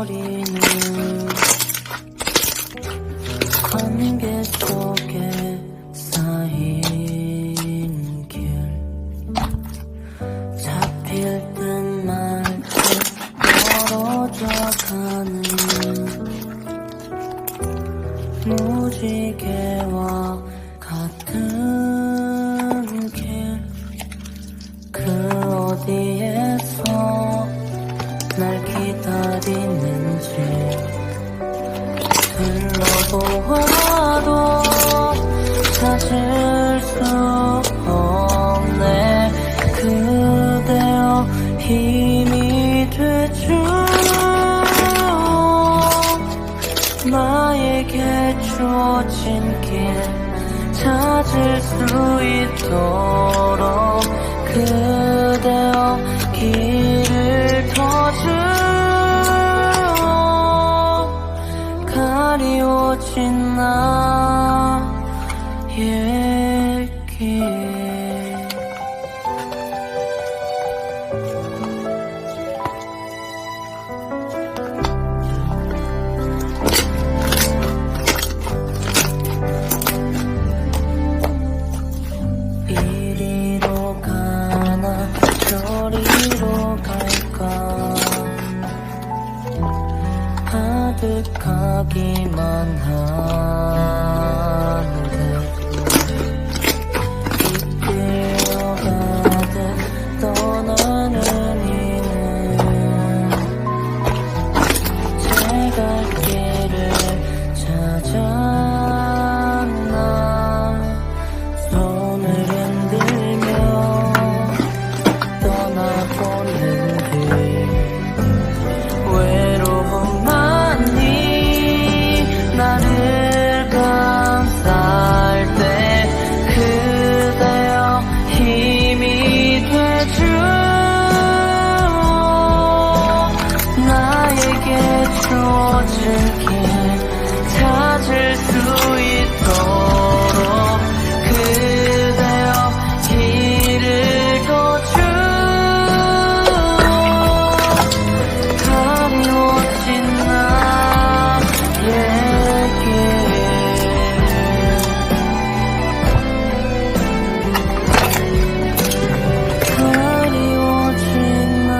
거리는 관계 속에 쌓인 길. 잡힐 듯 말듯 멀어져 가는 무지개와 같은 이 어디 있는지 둘러보아도 찾을 수 없네. 그대여 힘이 되죠 나에게 주어진 길 찾을 수 있도록. 나의 길 이리로 가나 저리로 갈까? 가득하기만 하. you.